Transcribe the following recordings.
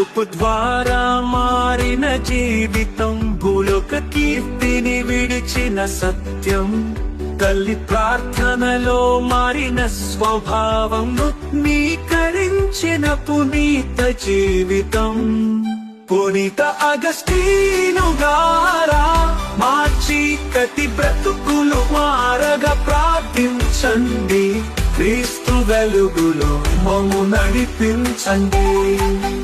కృపు ద్వారా మారిన జీవితం భూలోక కీర్తిని విడిచిన సత్యం. తల్లి ప్రార్థనలో మారిన స్వభావం నీకరించిన పునీత జీవితం. పునీత అగస్టీనుగారా మార్చి కతి బ్రతుకులు మారగా ప్రార్థించండి. క్రీస్తు వెలుగులో మమ్ము నడిపించండి.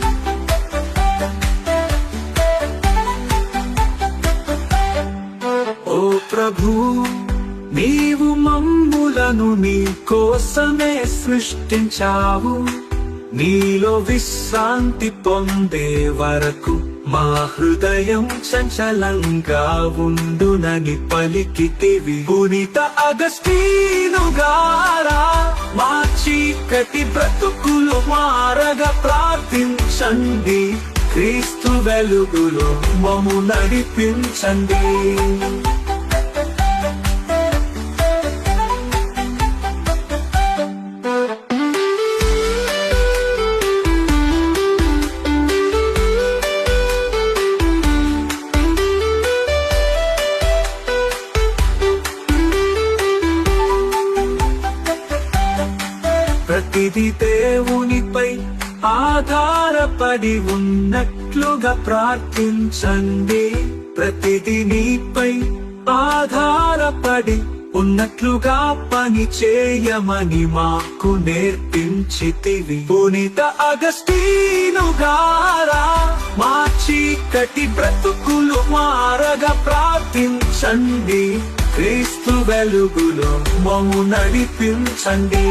ప్రభు నీవు మమ్ములను నీ కోసమే సృష్టించావు. నీలో విశ్రాంతి పొందే వరకు మా హృదయం చంచలంగా ఉండునని పలికితివి. పునీత అగస్టీనుగారా మా చీకటి బ్రతుకులు మారగ ప్రార్థించండి. క్రీస్తు వెలుగులు మము నడిపించండి. ప్రతిది దేవునిపై ఆధారపడి ఉన్నట్లుగా ప్రార్థించండి. ప్రతిది నీపై ఆధారపడి ఉన్నట్లుగా పని చేయమని మాకు నేర్పి నేర్పించితివి పునీత అగస్టీను గారా మా చీకటి బ్రతుకులు మారగా ప్రార్థించండి. క్రీస్తు వెలుగులో మము నడిపించండి.